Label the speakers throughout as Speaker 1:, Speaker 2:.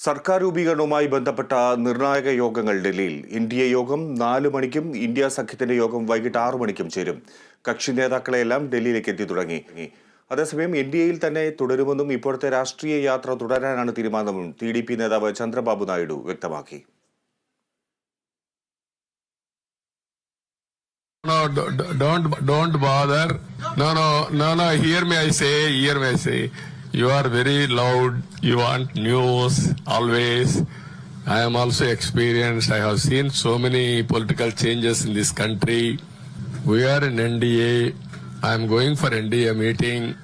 Speaker 1: സർക്കാർ രൂപീകരണവുമായി ബന്ധപ്പെട്ട നിർണായക യോഗങ്ങൾ ഡൽഹിയിൽ ഇന്ത്യ യോഗം നാല് മണിക്കും ഇന്ത്യ സഖ്യത്തിന്റെ യോഗം വൈകിട്ട് ആറു മണിക്കും ചേരും കക്ഷി നേതാക്കളെല്ലാം ഡൽഹിയിലേക്ക് എത്തി തുടങ്ങി അതേസമയം എൻ ഡി എയിൽ തന്നെ തുടരുമെന്നും ഇപ്പോഴത്തെ രാഷ്ട്രീയ യാത്ര തുടരാനാണ് തീരുമാനമെന്നും ടി ഡി പി നേതാവ് ചന്ദ്രബാബു നായിഡു വ്യക്തമാക്കി
Speaker 2: d- don't don't bother. No, no, no, no. Hear me, I say. You are very loud. You want news always. I am also experienced. I have seen so many political changes in this country. We are in NDA. I am going for NDA meeting.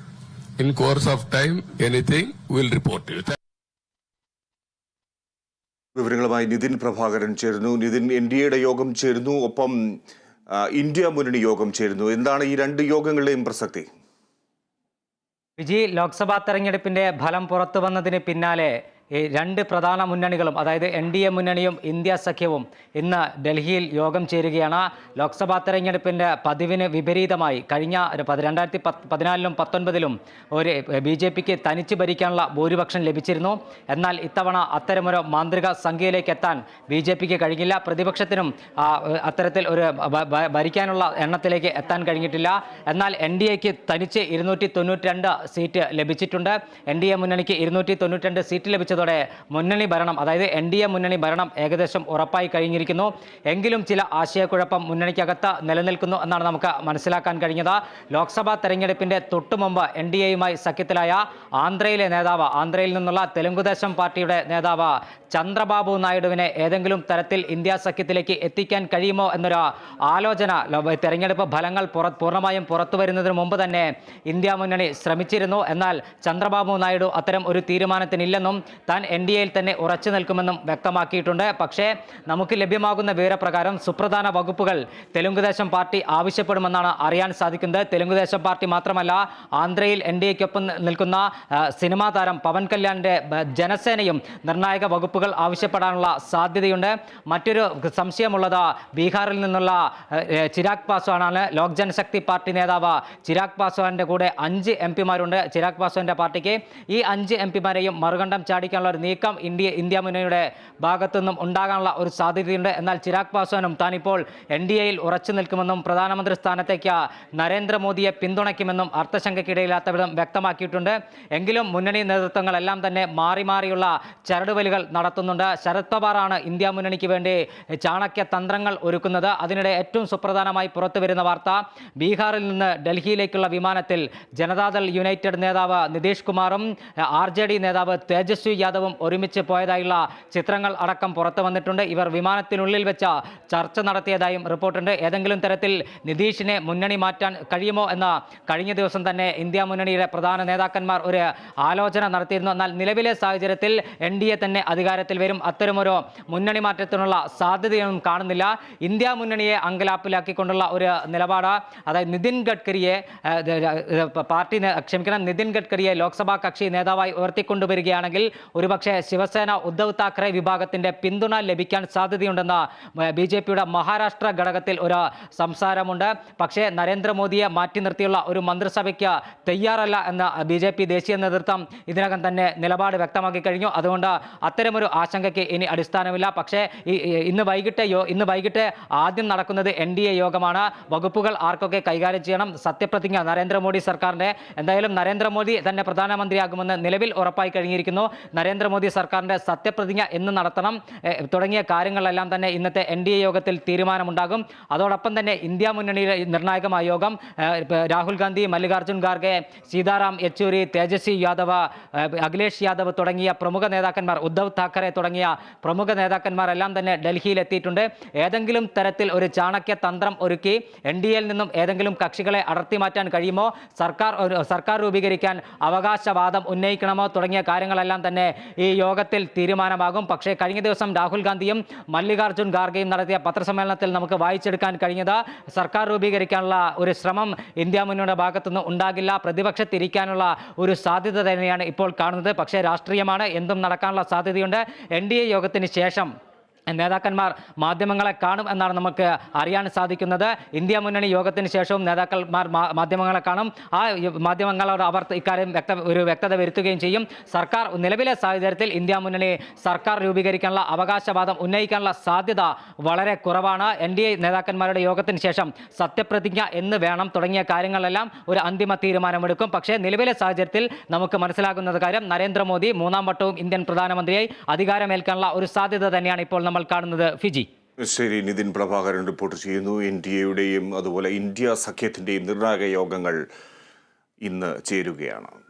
Speaker 2: In course of time, anything we'll report it.
Speaker 1: വിവരങ്ങളുമായി നിതിൻ പ്രഭാകരൻ ചേരുന്നു Nitin N D എയുടെ യോഗം ചേരുന്നു ഒപ്പം India മുന്നണി യോഗം ചേരുന്നു എന്താണ് ഈ രണ്ട് യോഗങ്ങളുടെയും പ്രസക്തി
Speaker 3: വിജി ലോക്സഭാ തെരഞ്ഞെടുപ്പിന്റെ ഫലം പുറത്തു വന്നതിന് പിന്നാലെ രണ്ട് പ്രധാന മുന്നണികളും അതായത് എൻ ഡി എ മുന്നണിയും ഇന്ത്യ സഖ്യവും ഇന്ന് ഡൽഹിയിൽ യോഗം ചേരുകയാണ്. ലോക്സഭാ തെരഞ്ഞെടുപ്പിന്റെ പതിവിന് വിപരീതമായി കഴിഞ്ഞ രണ്ടായിരത്തി പതിനാലിലും പത്തൊൻപതിലും ഒരു ബി ജെ പിക്ക് തനിച്ച് ഭരിക്കാനുള്ള ഭൂരിപക്ഷം ലഭിച്ചിരുന്നു. എന്നാൽ ഇത്തവണ അത്തരമൊരു മാന്ത്രിക സംഖ്യയിലേക്ക് എത്താൻ ബി ജെ പിക്ക് കഴിഞ്ഞില്ല. പ്രതിപക്ഷത്തിനും അത്തരത്തിൽ ഒരു ഭരിക്കാനുള്ള എണ്ണത്തിലേക്ക് എത്താൻ കഴിഞ്ഞിട്ടില്ല. എന്നാൽ എൻ ഡി എക്ക് തനിച്ച് ഇരുന്നൂറ്റി തൊണ്ണൂറ്റി രണ്ട് സീറ്റ് ലഭിച്ചിട്ടുണ്ട്. എൻ ഡി എ മുന്നണിക്ക് ഇരുന്നൂറ്റി തൊണ്ണൂറ്റി രണ്ട് സീറ്റ് ലഭിച്ചതോടെ മുന്നണി ഭരണം അതായത് എൻ ഡി എ മുന്നണി ഭരണം ഏകദേശം ഉറപ്പായി കഴിഞ്ഞിരിക്കുന്നു. എങ്കിലും ചില ആശയക്കുഴപ്പം മുന്നണിക്കകത്ത് നിലനിൽക്കുന്നു എന്നാണ് നമുക്ക് മനസ്സിലാക്കാൻ കഴിഞ്ഞത്. ലോക്സഭാ തെരഞ്ഞെടുപ്പിന്റെ തൊട്ടുമുമ്പ് എൻ ഡി എയുമായി സഖ്യത്തിലായ ആന്ധ്രയിലെ നേതാവ് ആന്ധ്രയിൽ നിന്നുള്ള തെലുങ്കുദേശം പാർട്ടിയുടെ നേതാവ് ചന്ദ്രബാബു നായിഡുവിനെ ഏതെങ്കിലും തരത്തിൽ ഇന്ത്യ സഖ്യത്തിലേക്ക് എത്തിക്കാൻ കഴിയുമോ എന്നൊരു ആലോചന തെരഞ്ഞെടുപ്പ് ഫലങ്ങൾ പുറ പൂർണമായും പുറത്തു വരുന്നതിന് മുമ്പ് തന്നെ ഇന്ത്യ മുന്നണി ശ്രമിച്ചിരുന്നു. എന്നാൽ ചന്ദ്രബാബു നായിഡു അത്തരം ഒരു തീരുമാനത്തിനില്ലെന്നും താൻ എൻ ഡി എയിൽ തന്നെ ഉറച്ചു നിൽക്കുമെന്നും വ്യക്തമാക്കിയിട്ടുണ്ട്. പക്ഷേ നമുക്ക് ലഭ്യമാകുന്ന വിവരപ്രകാരം സുപ്രധാന വകുപ്പുകൾ തെലുങ്കുദേശം പാർട്ടി ആവശ്യപ്പെടുമെന്നാണ് അറിയാൻ സാധിക്കുന്നത്. തെലുങ്കുദേശം പാർട്ടി മാത്രമല്ല ആന്ധ്രയിൽ എൻ ഡി എക്കൊപ്പം നിൽക്കുന്ന സിനിമാ താരം പവൻ കല്യാണിന്റെ ജനസേനയും നിർണായക വകുപ്പുകൾ ആവശ്യപ്പെടാനുള്ള സാധ്യതയുണ്ട്. മറ്റൊരു സംശയമുള്ളത് ബീഹാറിൽ നിന്നുള്ള ചിരാഗ് പാസ്വാനാണ്. ലോക് ജനശക്തി പാർട്ടി നേതാവ് ചിരാഗ് പാസ്വാന്റെ കൂടെ അഞ്ച് എം പിമാരുണ്ട്. ചിരാഗ് പാസ്വാന്റെ പാർട്ടിക്ക് ഈ അഞ്ച് എം പിമാരെയും മറുകണ്ഠം ചാടിക്കാനുള്ള ഒരു നീക്കം ഇന്ത്യ ഇന്ത്യ മുന്നണിയുടെ ഭാഗത്തു നിന്നും ഉണ്ടാകാനുള്ള ഒരു സാധ്യതയുണ്ട്. എന്നാൽ ചിരാഗ് പാസ്വാനും താനിപ്പോൾ എൻ ഡി എയിൽ ഉറച്ചു നിൽക്കുമെന്നും പ്രധാനമന്ത്രി സ്ഥാനത്തേക്ക് നരേന്ദ്രമോദിയെ പിന്തുണയ്ക്കുമെന്നും അർത്ഥശങ്കയ്ക്കിടയില്ലാത്ത വിധം വ്യക്തമാക്കിയിട്ടുണ്ട്. എങ്കിലും മുന്നണി നേതൃത്വങ്ങളെല്ലാം തന്നെ മാറി മാറിയുള്ള ചരടുവലികൾ നടത്തുന്നുണ്ട്. ശരത് പവാറാണ് ഇന്ത്യ മുന്നണിക്ക് വേണ്ടി ചാണക്യ തന്ത്രങ്ങൾ ഒരുക്കുന്നത്. അതിനിടെ ഏറ്റവും സുപ്രധാനമായി പുറത്തു വരുന്ന വാർത്ത ബീഹാറിൽ നിന്ന് ഡൽഹിയിലേക്കുള്ള വിമാനത്തിൽ ജനതാദൾ യുണൈറ്റഡ് നേതാവ് നിതീഷ് കുമാറും ആർ നേതാവ് തേജസ്വി യാദവും ഒരുമിച്ച് പോയതായുള്ള ചിത്രങ്ങൾ അടക്കം പുറത്തു വന്നിട്ടുണ്ട്. ഇവർ വിമാനത്തിനുള്ളിൽ വെച്ച ചർച്ച നടത്തിയതായും റിപ്പോർട്ടുണ്ട്. ഏതെങ്കിലും തരത്തിൽ നിതീഷിനെ മുന്നണി മാറ്റാൻ കഴിയുമോ എന്ന കഴിഞ്ഞ ദിവസം തന്നെ ഇന്ത്യ മുന്നണിയുടെ പ്രധാന നേതാക്കന്മാർ ഒരു ആലോചന നടത്തിയിരുന്നു. എന്നാൽ നിലവിലെ സാഹചര്യത്തിൽ എൻ തന്നെ അധികാരത്തിൽ വരും. അത്തരമൊരു മുന്നണി മാറ്റത്തിനുള്ള സാധ്യതയൊന്നും കാണുന്നില്ല. ഇന്ത്യ മുന്നണിയെ അങ്കലാപ്പിലാക്കിക്കൊണ്ടുള്ള ഒരു നിലപാട് അതായത് നിതിൻ ഗഡ്കരിയെ പാർട്ടി ക്ഷമിക്കണം നിതിൻ ഗഡ്കരിയെ ലോക്സഭാ കക്ഷി നേതാവായി ഉയർത്തിക്കൊണ്ടുവരികയാണെങ്കിൽ ഒരുപക്ഷെ ശിവസേന ഉദ്ധവ് താക്കറെ വിഭാഗത്തിന്റെ പിന്തുണ ലഭിക്കാൻ സാധ്യതയുണ്ടെന്ന് ബി ജെ പിയുടെ മഹാരാഷ്ട്ര ഘടകത്തിൽ ഒരു സംസാരമുണ്ട്. പക്ഷേ നരേന്ദ്രമോദിയെ മാറ്റി നിർത്തിയുള്ള ഒരു മന്ത്രിസഭയ്ക്ക് തയ്യാറല്ല എന്ന ബി ജെ പി ദേശീയ നേതൃത്വം ഇതിനകം തന്നെ നിലപാട് വ്യക്തമാക്കി കഴിഞ്ഞു. അതുകൊണ്ട് അത്തരമൊരു ആശങ്കയ്ക്ക് ഇനി അടിസ്ഥാനമില്ല. പക്ഷേ ഇന്ന് വൈകിട്ട് ഇന്ന് വൈകിട്ട് ആദ്യം നടക്കുന്നത് എൻ ഡി എ യോഗമാണ്. വകുപ്പുകൾ ആർക്കൊക്കെ കൈകാര്യം ചെയ്യണം? സത്യപ്രതിജ്ഞ നരേന്ദ്രമോദി സർക്കാരിന്റെ. എന്തായാലും നരേന്ദ്രമോദി തന്നെ പ്രധാനമന്ത്രിയാകുമെന്ന് നിലവിൽ ഉറപ്പായി കഴിഞ്ഞിരിക്കുന്നു. നരേന്ദ്രമോദി സർക്കാരിന്റെ സത്യപ്രതിജ്ഞ എന്ന് നടത്തണം. തുടങ്ങിയ കാര്യങ്ങളെല്ലാം തന്നെ ഇന്നത്തെ എൻ ഡി എ യോഗത്തിൽ തീരുമാനമുണ്ടാകും. അതോടൊപ്പം തന്നെ ഇന്ത്യ മുന്നണിയിലെ നിർണായകമായ യോഗം രാഹുൽ ഗാന്ധി മല്ലികാർജുൻ ഖാർഗെ സീതാറാം യെച്ചൂരി തേജസ്വി യാദവ് അഖിലേഷ് യാദവ് തുടങ്ങിയ പ്രമുഖ നേതാക്കന്മാർ ഉദ്ധവ് താക്കറെ തുടങ്ങിയ പ്രമുഖ നേതാക്കന്മാരെല്ലാം തന്നെ ഡൽഹിയിൽ എത്തിയിട്ടുണ്ട് ഏതെങ്കിലും തരത്തിൽ ഒരു ചാണക്യ തന്ത്രം ഒരുക്കി എൻ ഡി എയിൽ നിന്നും ഏതെങ്കിലും കക്ഷികളെ അടർത്തി മാറ്റാൻ കഴിയുമോ? സർക്കാർ സർക്കാർ രൂപീകരിക്കാൻ അവകാശവാദം ഉന്നയിക്കണമോ? തുടങ്ങിയ കാര്യങ്ങളെല്ലാം തന്നെ ഈ യോഗത്തിൽ തീരുമാനമാകും. പക്ഷേ കഴിഞ്ഞ ദിവസം രാഹുൽ ഗാന്ധിയും മല്ലികാർജുൻ ഖാർഗെയും നടത്തിയ പത്രസമ്മേളനത്തിൽ നമുക്ക് വായിച്ചെടുക്കാൻ കഴിഞ്ഞത് സർക്കാർ രൂപീകരിക്കാനുള്ള ഒരു ശ്രമം ഇന്ത്യ മുന്നണിയുടെ ഭാഗത്തുനിന്ന് ഉണ്ടാകില്ല. പ്രതിപക്ഷത്തിരിക്കാനുള്ള ഒരു സാധ്യത തന്നെയാണ് ഇപ്പോൾ കാണുന്നത്. പക്ഷേ രാഷ്ട്രീയമാണ് എന്തും നടക്കാനുള്ള സാധ്യതയുണ്ട്. എൻ യോഗത്തിന് ശേഷം നേതാക്കന്മാർ മാധ്യമങ്ങളെ കാണും എന്നാണ് നമുക്ക് അറിയാൻ സാധിക്കുന്നത്. ഇന്ത്യ മുന്നണി യോഗത്തിന് ശേഷവും നേതാക്കന്മാർ മാധ്യമങ്ങളെ കാണും. ആ മാധ്യമങ്ങളോട് അവർ ഇക്കാര്യം വ്യക്ത ഒരു വ്യക്തത വരുത്തുകയും ചെയ്യും. സർക്കാർ നിലവിലെ സാഹചര്യത്തിൽ ഇന്ത്യ മുന്നണി സർക്കാർ രൂപീകരിക്കാനുള്ള അവകാശവാദം ഉന്നയിക്കാനുള്ള സാധ്യത വളരെ കുറവാണ്. എൻ ഡി എ നേതാക്കന്മാരുടെ യോഗത്തിന് ശേഷം സത്യപ്രതിജ്ഞ എന്ന് വേണം തുടങ്ങിയ കാര്യങ്ങളെല്ലാം ഒരു അന്തിമ തീരുമാനമെടുക്കും. പക്ഷേ നിലവിലെ സാഹചര്യത്തിൽ നമുക്ക് മനസ്സിലാകുന്നത് കാര്യം നരേന്ദ്രമോദി മൂന്നാം വട്ടവും ഇന്ത്യൻ പ്രധാനമന്ത്രിയായി അധികാരമേൽക്കാനുള്ള ഒരു സാധ്യത തന്നെയാണ് ഇപ്പോൾ കാണുന്നത് ഫിജി.
Speaker 1: ശരി നിതിൻ പ്രഭാകരൻ റിപ്പോർട്ട് ചെയ്യുന്നു. എൻ ഡി എയുടെയും അതുപോലെ ഇന്ത്യ സഖ്യത്തിന്റെയും നിർണായക യോഗങ്ങൾ ഇന്ന് ചേരുകയാണ്.